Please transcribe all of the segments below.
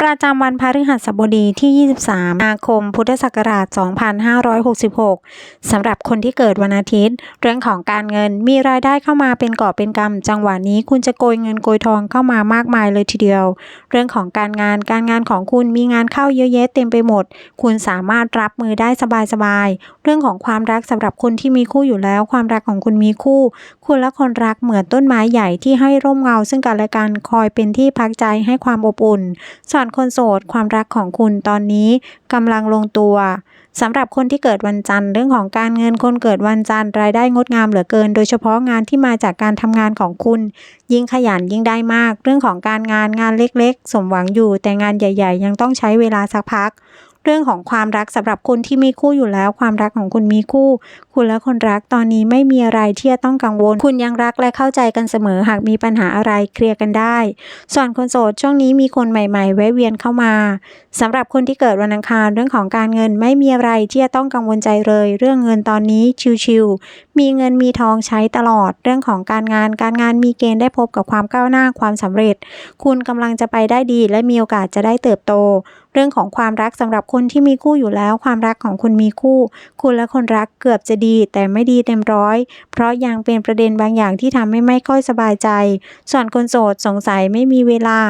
ประจำวันพฤหัสบดีที่ 23มีนาคม พุทธศักราช 2566 สำหรับคนที่เกิดวันอาทิตย์ เรื่องของการเงินมีรายได้เข้ามาเป็นกอเป็นกำจังหวะนี้คุณจะโกยเงินโกยทองเข้ามามากมายเลยทีเดียว เรื่องของการงานการงานของคุณมีงานเข้าเยอะแยะเต็มไปหมด คุณสามารถรับมือได้สบายๆ เรื่องของความรักสำหรับคนที่มีคู่อยู่แล้ว ความรักของคุณมีคู่ คุณและคนรักเหมือนต้นไม้ใหญ่ที่ให้ร่มเงาซึ่งกันและกันคอยเป็นที่พักใจให้ความอบอุ่นส่วนคนโสดความรักของคุณตอนนี้กำลังลงตัวสำหรับคนที่เกิดวันจันทร์เรื่องของการเงินคนเกิดวันจันทร์รายได้งดงามเหลือเกิน โดยเฉพาะงานที่มาจากการทำงานของคุณ ยิ่งขยันยิ่งได้มาก เรื่องของการงานงานเล็กๆ สมหวังอยู่ แต่งานใหญ่ ๆ ยังต้องใช้เวลาสักพักเรื่องของความรักสำหรับคนที่มีคู่อยู่แล้ว ความรักของคุณมีคู่ คุณและคนรักตอนนี้ไม่มีอะไรที่จะต้องกังวล คุณยังรักและเข้าใจกันเสมอหากมีปัญหาอะไรเคลียร์กันได้ ส่วนคนโสดช่วงนี้มีคนใหม่ๆแวะเวียนเข้ามาสำหรับคนที่เกิดวันอังคารเรื่องของการเงินไม่มีอะไรที่จะต้องกังวลใจเลย เรื่องเงินตอนนี้ชิวๆมีเงินมีทองใช้ตลอด เรื่องของการงาน การงานมีเกณฑ์ได้พบกับความก้าวหน้าความสำเร็จ คุณกำลังจะไปได้ดี และมีโอกาสจะได้เติบโตเรื่องของความรักสำหรับคนที่มีคู่อยู่แล้ว ความรักของคุณมีคู่ คุณและคนรักเกือบจะดีแต่ไม่ดีเต็มร้อย เพราะยังเป็นประเด็นบางอย่างที่ทำให้ไม่ค่อยสบายใจ ส่วนคนโสดสงสัยไม่มีเวลา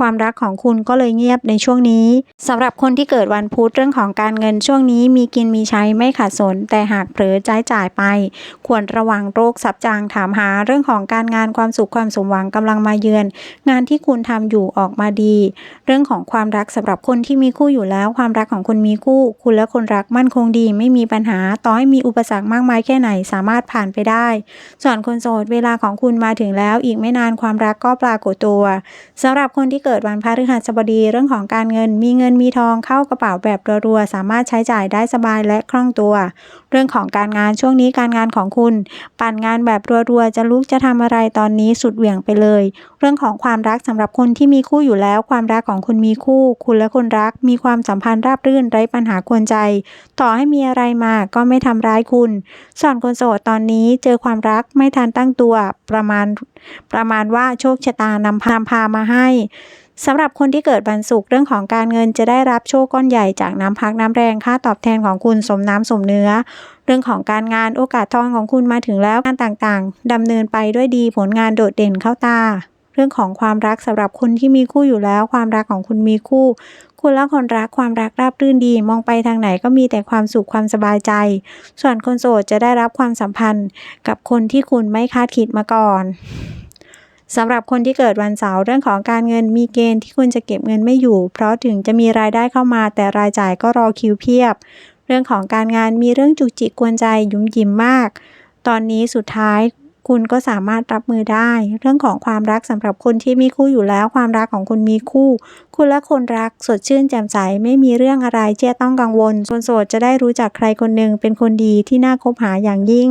ความรักของคุณก็เลยเงียบในช่วงนี้สำหรับคนที่เกิดวันพุธเรื่องของการเงินช่วงนี้มีกินมีใช้ไม่ขาดสน แต่หากเผลอใช้จ่ายไป ควรระวังโรคซับจางถามหาเรื่องของการงานความสุขความสมหวังกำลังมาเยือน งานที่คุณทำอยู่ออกมาดี เรื่องของความรักสำหรับคนที่มีคู่อยู่แล้ว ความรักของคุณมีคู่ คุณและคนรักมั่นคงดี ไม่มีปัญหาต่อให้มีอุปสรรคมากมายแค่ไหนสามารถผ่านไปได้ส่วนคนโสดเวลาของคุณมาถึงแล้ว อีกไม่นานความรักก็ปรากฏตัวสำหรับคนที่เกิดวันพฤหัสบดีเรื่องของการเงิน มีเงินมีทองเข้ากระเป๋าแบบรัวๆสามารถใช้จ่ายได้สบายและคล่องตัว เรื่องของการงานช่วงนี้การงานของคุณ ปั่นงานแบบรัวๆจะลุกจะทำอะไรตอนนี้สุดเหวี่ยงไปเลย เรื่องของความรักสำหรับคนที่มีคู่อยู่แล้ว ความรักของคุณมีคู่ คุณและคนรัก มีความสัมพันธ์ราบรื่นไร้ปัญหาควรใจ ต่อให้มีอะไรมาก็ไม่ทำร้ายคุณส่วนคนโสดตอนนี้เจอความรักไม่ทันตั้งตัวประมาณประมาณว่าโชคชะตานำพาพามาให้ สำหรับคนที่เกิดวันศุกร์เรื่องของการเงินจะได้รับโชคก้อนใหญ่จากน้ำพักน้ำแรงค่าตอบแทนของคุณสมน้ำสมเนื้อ เรื่องของการงานโอกาสทองของคุณมาถึงแล้วงานต่างๆดำเนินไปด้วยดีผลงานโดดเด่นเข้าตา เรื่องของความรักสำหรับคนที่มีคู่อยู่แล้ว ความรักของคุณมีคู่ คุณและคนรักความรักราบรื่นดี มองไปทางไหนก็มีแต่ความสุขความสบายใจ ส่วนคนโสดจะได้รับความสัมพันธ์ กับคนที่คุณไม่คาดคิดมาก่อน สำหรับคนที่เกิดวันเสาร์เรื่องของการเงินมีเกณฑ์ที่คุณจะเก็บเงินไม่อยู่ เพราะถึงจะมีรายได้เข้ามาแต่รายจ่ายก็รอคิวเพียบ เรื่องของการงานมีเรื่องจุกจิกกวนใจยุ่มยิ้มมาก ตอนนี้สุดท้ายคุณก็สามารถรับมือได้ เรื่องของความรักสำหรับคนที่มีคู่อยู่แล้วความรักของคุณมีคู่ คุณและคนรักสดชื่นแจ่มใสไม่มีเรื่องอะไรที่ต้องกังวลคนโสดจะได้รู้จักใครคนหนึ่งเป็นคนดีที่น่าคบหาอย่างยิ่ง